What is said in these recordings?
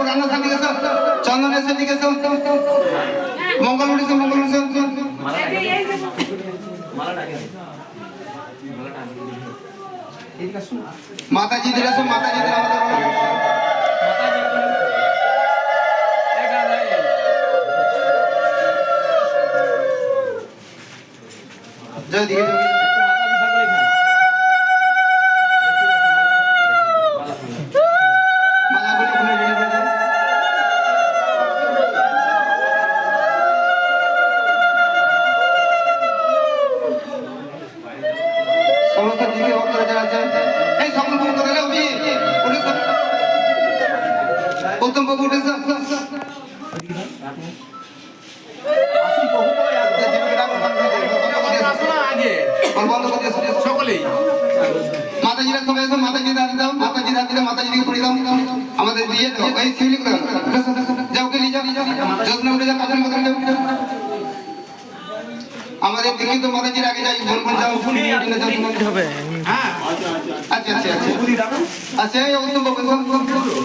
বাবু, রান্না সাথে গেছো? চন্দন এসে দিকে এসো। মঙ্গল উঠেছে মঙ্গল উঠেছে মাতাজিদের এসো মাতাজিদের আমাদের প্রথম বাবু উঠেছে সকলেই। মাতাজিরা সবাই এসো মাতাজি দাঁড়িয়ে দাও মাতাজি দাঁড়িয়ে দাও মাতাজি পড়ে দাও। আমাদের দিয়ে দাও এই শিউলি করে যাও কে নিয়ে যাও। যত্ন উঠে যাও যাও। আমাদের দিকে তো মাতাজির আগে যাই যাও। হবে। হ্যাঁ। আচ্ছা আচ্ছা আচ্ছা। আচ্ছা এই উত্তম বাবু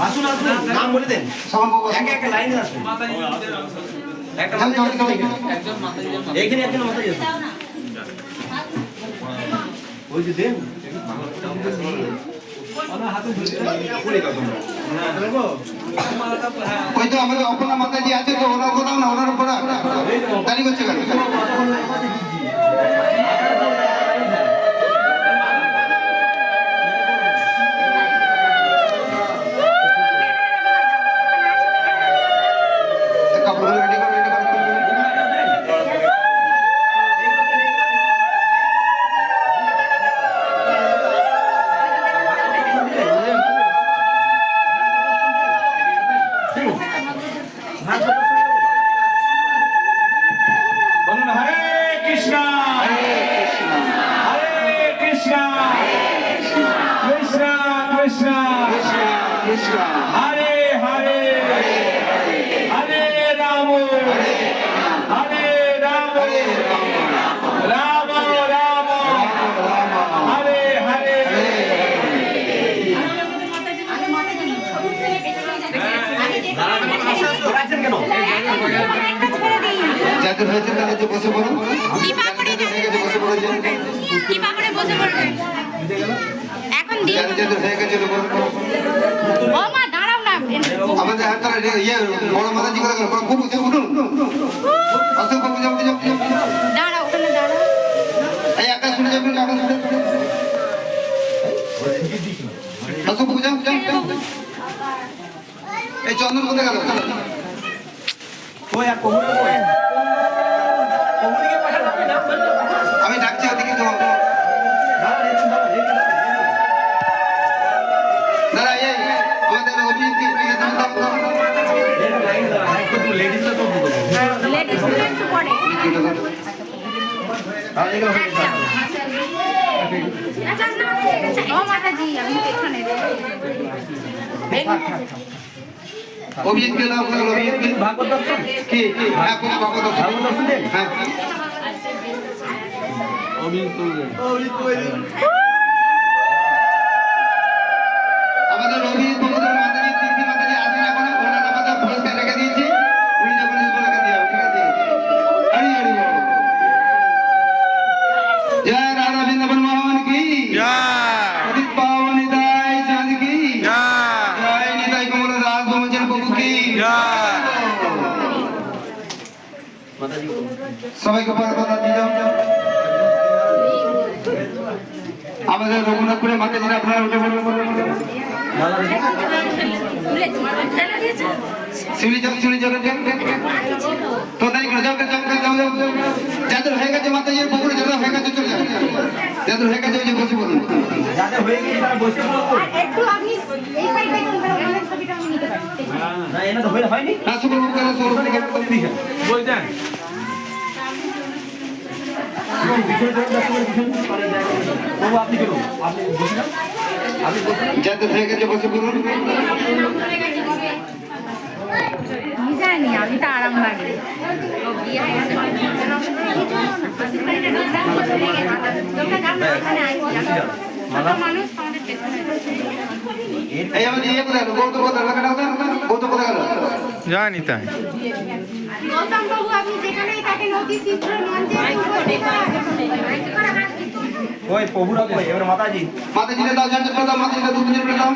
আসুন আসুন। নাম বলে দেন। সবার বাবু একে একে লাইনে আসুন। একটা এইখানে একজন ওই যে দেন। ওই তো আমাদের অপর্ণা মাতাজি আছে তো ওনার কোথাও না ওনার উপর দাঁড়িয়ে করছে কেন? হরে হরে হরে রাম। হরে রাম। রাম রাম। হরে হরে। কেন যাদের হয়েছে তারা যে বসে পড়ো কৃপা করে যাদের বসে পড়ো যে কৃপা বসে পড়বেন। যাদের হয়ে গেছে বসে পড়ো ও মা দাঁড়াও না আমাদের হাত ধরে ইয়ে বড় মাতাজি করে খুব উঠে উঠুন বাবু যাও যাও যাও। দাঁড়াও ওখানে দাঁড়াও। এই আকাশ শুনে যাবেন আকাশ শুনে যাও যাও যাও। এই চন্দন কোথায় গেল? ওই এক কবুতর করল অভিজিৎ কে ভাগবত দর্শন? কি হ্যাঁ কোন ভাগবত দর্শন। দেন হ্যাঁ। আমাদের অভিজিৎ সবাইকে দিয়ে যাও আমাদের রঘুনাথপুরে মাতাজিরা আপনারা উঠে পড়বেন শিউলি যাও শিউলি যাও তো তাই করে যাও যাও যাও যাদের হয়ে গেছে মাতাজির পুকুরে যাদের হয়ে গেছে চলে যাও। যাদের হয়ে গেছে ওই যে বসে বলুন যাদের হয়ে গেছে তারা বসে পড়ো একটু আপনি এই সাইডে কোন ছবিটা আমি নিতে পারি না এনা তো হয়নি না শুভ করে শুভ করে বলছেন পিছনে ধরে দশ করে পিছনে পারে যায় বাবু আপনি কেন আপনি বসে যান আপনি বসে যান যাদের হয়ে গেছে বসে আমি জানি আমি তো আরাম লাগে। মানুষ উপস্থিত হন। ওই প্রভুরা কই? এবার মাতাজি। মাতাজি দাও জানতে দাও মাতাজিকে দুধ দাও